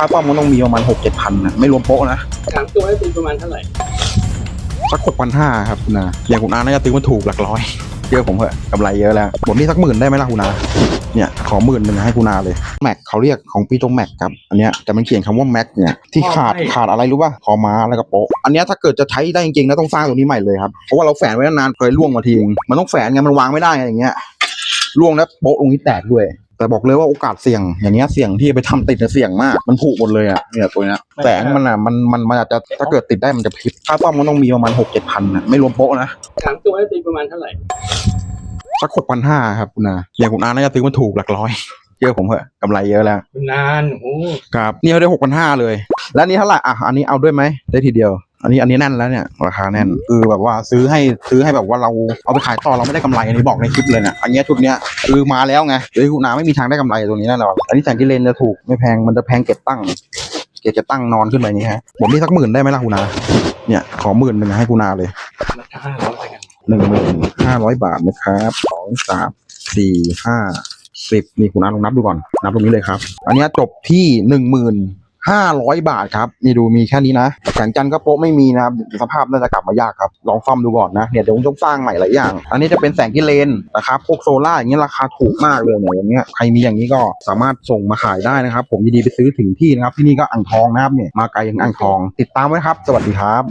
ค่าซ่อมมันต้องมีประมาณหกเจ็ดพันนะไม่รวมโป๊ะนะสามตัวให้เป็นประมาณเท่าไหร่สักหกพันห้าครับคุณอาอย่างคุณอาน่าจะซื้อมาถูกหลักร้อยเยอะผมเหอะกำไรเยอะแล้วผมนี่สักหมื่นได้ไหมล่ะคุณอาเนี่ยขอหมื่นหนึ่งให้คุณอาเลยแม็กเขาเรียกของปีโตแม็กครับอันเนี้ยแต่มันเขียนคำว่าแม็กเนี่ยที่ขาดขาดอะไรรู้ป่ะคอม้าแล้วก็โป๊ะอันเนี้ยถ้าเกิดจะใช้ได้จริงๆนะต้องสร้างตัวนี้ใหม่เลยครับเพราะว่าเราแฝนไว้นานๆเคยล่วงมาทีนึงมันต้องแฝนไงมันวางไม่ได้ไงอย่างเงี้ยล่วงแล้วโป๊ะตรงนี้แตกด้วย แต่บอกเลยว่าโอกาสเสี่ยงอย่างเงี้ยเสี่ยงที่จะไปทำติดเนี่ยเสี่ยงมาก มันผุหมดเลยอะเนี่ยตัวเนี้ยแสงมันอะมันมันมันอาจจะถ้าเกิดติดได้มันจะพลิบค่าซ่อมมันต้องมีประมาณหกเจ็ดพันนะไม่รวมโป๊ะนะสามตัวให้เป็นประมาณเท่าไหร่สักหกพันห้าครับคุณอาอย่างคุณอาน่าจะซื้อมาถูกหลักร้อยเยอะผมเหอะกำไรเยอะแล้วนานโอ้ครับนี่เขาได้หกพันห้าเลย แล้วนี่เท่าไหร่อะอันนี้เอาด้วยไหมได้ทีเดียว อันนี้อันนี้แน่นแล้วเนี่ยราคาแน่นคือแบบว่าซื้อให้ซื้อให้แบบว่าเราเอาไปขายต่อเราไม่ได้กำไรอันนี้บอกในคลิปเลยเนี่ยอันเนี้ยชุดเนี้ยคือมาแล้วไงเลยคุณอาไม่มีทางได้กำไรตัวนี้แน่นอนอันนี้แสงกิเลนจะถูกไม่แพงมันจะแพงเก็บตั้ง เก็บจะตั้งนอนขึ้นไปนี่ฮะผมนี่สักหมื่นได้ไหมล่ะคุณอาเนี่ยขอหมื่นหนึ่งให้คุณอาเลยราคาห้าร้อยกันหนึ่งหมื่นห้าร้อยบาทนะครับสองสามสี่ห้าสิบนี่คุณอาลองนับดูก่อน นับตรงนี้เลยครับ อันเนี้ยจบที่หนึ่งหมื่น ห้าร้อยบาทครับนี่ดูมีแค่นี้นะแสงจันทร์ก็โป๊ะไม่มีนะครับสภาพน่าจะกลับมายากครับลองซ่อมดูก่อนนะเนี่ยเดี๋ยวผมต้องสร้างใหม่หลายอย่าง อันนี้จะเป็นแสงกิเลนนะครับพวกโซล่าอย่างเงี้ยราคาถูกมากเลยเนี่ยอย่างเงี้ยใครมีอย่างนี้ก็สามารถส่งมาขายได้นะครับ ผมยินดีไปซื้อถึงที่นะครับที่นี่ก็อ่างทองนะครับเนี่ยมาไกลยังอ่างทอง ติดตามไว้ครับ สวัสดีครับ